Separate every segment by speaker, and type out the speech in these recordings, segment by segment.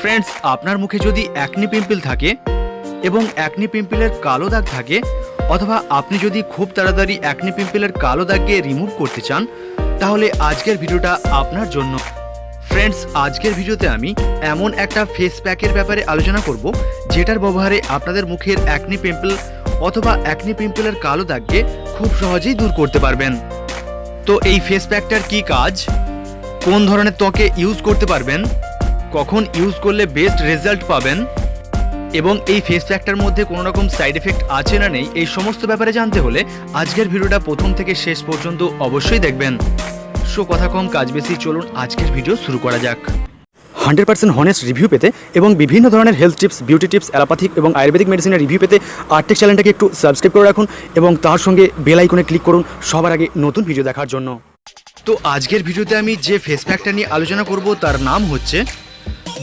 Speaker 1: Friends আপনার মুখে যদি অ্যাকনি পিম্পল থাকে এবং অ্যাকনি পিম্পলের কালো দাগ থাকে, অথবা আপনি যদি খুব তাড়াতাড়ি অ্যাকনি পিম্পলের কালো দাগকে রিমুভ করতে চান, তাহলে আজকের ভিডিওটা আপনার জন্য। ফ্রেন্ডস আজকের ভিডিওতে আমি এমন একটা ফেস প্যাকের ব্যাপারে আলোচনা করব, যেটার ব্যবহারে আপনাদের মুখের অ্যাকনি পিম্পল অথবা অ্যাকনি পিম্পলের কালো দাগকে খুব সহজেই দূর করতে পারবেন। তো এই ফেস প্যাকটার কি কাজ? কোন ধরনের ত্বকে ইউজ করতে পারবেন? কখন ইউজ করলে বেস্ট রেজাল্ট পাবেন? এবং এই ফেস প্যাকটার মধ্যে কোনো রকম সাইড এফেক্ট আছে না নেই এই সমস্ত ব্যাপারে জানতে হলে আজকের ভিডিওটা প্রথম থেকে শেষ পর্যন্ত অবশ্যই দেখবেন। সো কথা কম কাজ বেশি চলুন আজকের ভিডিও শুরু করা যাক।
Speaker 2: হান্ড্রেড পার্সেন্ট হনেস্ট রিভিউ পেতে এবং বিভিন্ন ধরনের health tips beauty tips allopathic এবং আয়ুর্বেদিক মেডিসিনের রিভিউ পেতে আর্টেক চ্যানেলটাকে একটু সাবস্ক্রাইব করে রাখুন এবং তার সঙ্গে বেল আইকনে ক্লিক করুন সবার আগে নতুন ভিডিও দেখার জন্য।
Speaker 1: তো আজকের ভিডিওতে আমি যে ফেস প্যাকটা নিয়ে আলোচনা করব তার নাম হচ্ছে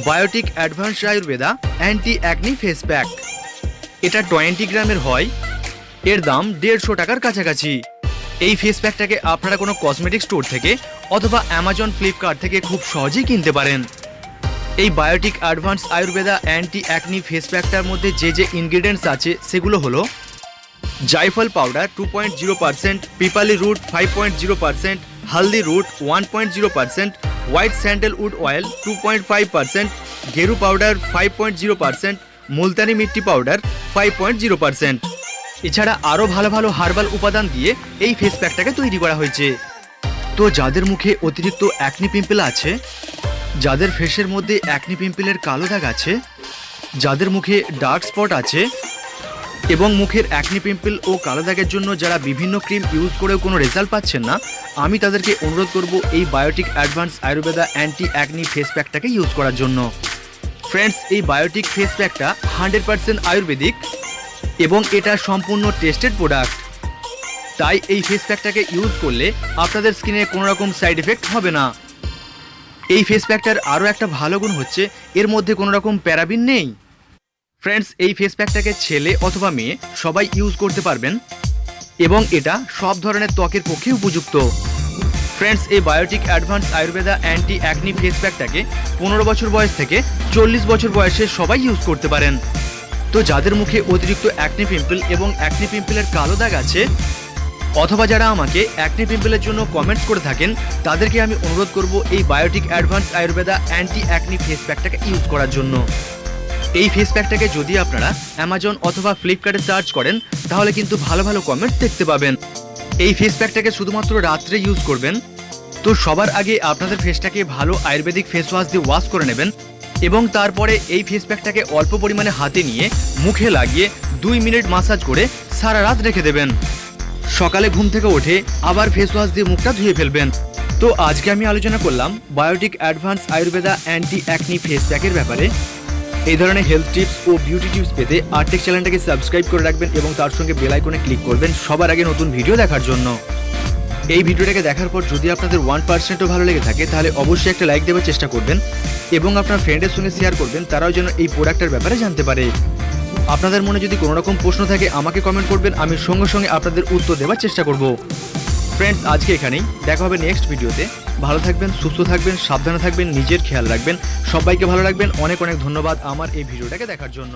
Speaker 1: Biotique advance Ayurveda anti acne face pack. এটা টোয়েন্টি গ্রামের হয়। এর দাম দেড়শো টাকার কাছাকাছি। এই ফেস প্যাকটাকে আপনারা কোনো কসমেটিক স্টোর থেকে অথবা অ্যামাজন ফ্লিপকার্ট থেকে খুব সহজেই কিনতে পারেন। এই Biotique advance Ayurveda anti acne face প্যাকটার মধ্যে যে যে ইনগ্রিডিয়েন্টস আছে, সেগুলো হলো jaiphal powder two point zero percent pippali root five point zero percent haldi root one point zero percent white sandalwood oil two point five percent geru powder five point zero percent Multani mitti powder five point zero percent এছাড়া আরও ভালো ভালো herbal উপাদান দিয়ে এই face প্যাকটাকে তৈরি করা হয়েছে। তো যাদের মুখে অতিরিক্ত অ্যাকনি পিম্পল আছে, যাদের ফেসের মধ্যে অ্যাকনি পিম্পলের কালো দাগ আছে, যাদের মুখে ডার্ক স্পট আছে এবং মুখের অ্যাকনি পিম্পল ও কালো দাগের জন্য যারা বিভিন্ন ক্রিম ইউজ করেও কোনো রেজাল্ট পাচ্ছেন না, আমি তাদেরকে অনুরোধ করব এই Biotique advance Ayurveda anti acne face প্যাকটাকে use করার জন্য। ফ্রেন্ডস এই বায়োটিক ফেস প্যাকটা হান্ড্রেড পার্সেন্ট আয়ুর্বেদিক এবং এটা সম্পূর্ণ টেস্টেড প্রোডাক্ট তাই এই ফেস প্যাকটাকে ইউজ করলে আপনাদের স্কিনে কোনো রকম সাইড এফেক্ট হবে না। এই ফেস প্যাকটার আরও একটা ভালো গুণ হচ্ছে, এর মধ্যে কোনো রকম প্যারাবিন নেই। ফ্রেন্ডস এই ফেস প্যাকটাকে ছেলে অথবা মেয়ে সবাই ইউজ করতে পারবেন এবং এটা সব ধরনের ত্বকের পক্ষে উপযুক্ত। ফ্রেন্ডস এই Biotique advance Ayurveda anti acne face প্যাকটাকে পনেরো বছর বয়স থেকে চল্লিশ বছর বয়সে সবাই ইউজ করতে পারেন। তো যাদের মুখে অতিরিক্ত অ্যাকনি পিম্পল এবং অ্যাকনি পিম্পলের কালো দাগ আছে, অথবা যারা আমাকে অ্যাকনি পিম্পলের জন্য কমেন্টস করে থাকেন, তাদেরকে আমি অনুরোধ করব এই Biotique advance Ayurveda anti acne face প্যাকটাকে use করার জন্য। এই ফেস প্যাকটাকে যদি আপনারা অ্যামাজন অথবা ফ্লিপকার্টে সার্চ করেন, তাহলে কিন্তু ভালো ভালো কমেন্টস দেখতে পাবেন। এই ফেস প্যাকটাকে শুধুমাত্র রাত্রে ইউজ করবেন। তো সবার আগে আপনাদের ফেসটাকে ভালো আয়ুর্বেদিক ফেস ওয়াশ দিয়ে ওয়াশ করে নেবেন এবং তারপরে এই ফেস প্যাকটাকে অল্প পরিমাণে হাতে নিয়ে মুখে লাগিয়ে দুই মিনিট মাসাজ করে সারা রাত রেখে দেবেন। সকালে ঘুম থেকে উঠে আবার ফেস ওয়াশ দিয়ে মুখটা ধুয়ে ফেলবেন। তো আজকে আমি আলোচনা করলাম Biotique advance Ayurveda anti acne face প্যাকের ব্যাপারে। এই ধরনের হেলথ টিপস ও বিউটি টিপস পেতে আর্টেক চ্যানেলটাকে সাবস্ক্রাইব করে রাখবেন এবং তার সঙ্গে বেল আইকনে ক্লিক করবেন সবার আগে নতুন ভিডিও দেখার জন্য। এই ভিডিওটাকে দেখার পর যদি আপনাদের ওয়ান পার্সেন্টও ভালো লেগে থাকে, তাহলে অবশ্যই একটা লাইক দেওয়ার চেষ্টা করবেন এবং আপনার ফ্রেন্ডের সঙ্গে শেয়ার করবেন, তারাও যেন এই প্রোডাক্টের ব্যাপারে জানতে পারে। আপনাদের মনে যদি কোনো রকম প্রশ্ন থাকে, আমাকে কমেন্ট করবেন, আমি সঙ্গে সঙ্গে আপনাদের উত্তর দেওয়ার চেষ্টা করব। ফ্রেন্ডস আজকে এখানেই। দেখা হবে নেক্সট ভিডিওতে ভালো থাকবেন, সুস্থ থাকবেন, সাবধানে থাকবেন, নিজের খেয়াল রাখবেন। সবাইকে ভালো রাখবেন। অনেক অনেক ধন্যবাদ আমার এই ভিডিওটাকে দেখার জন্য।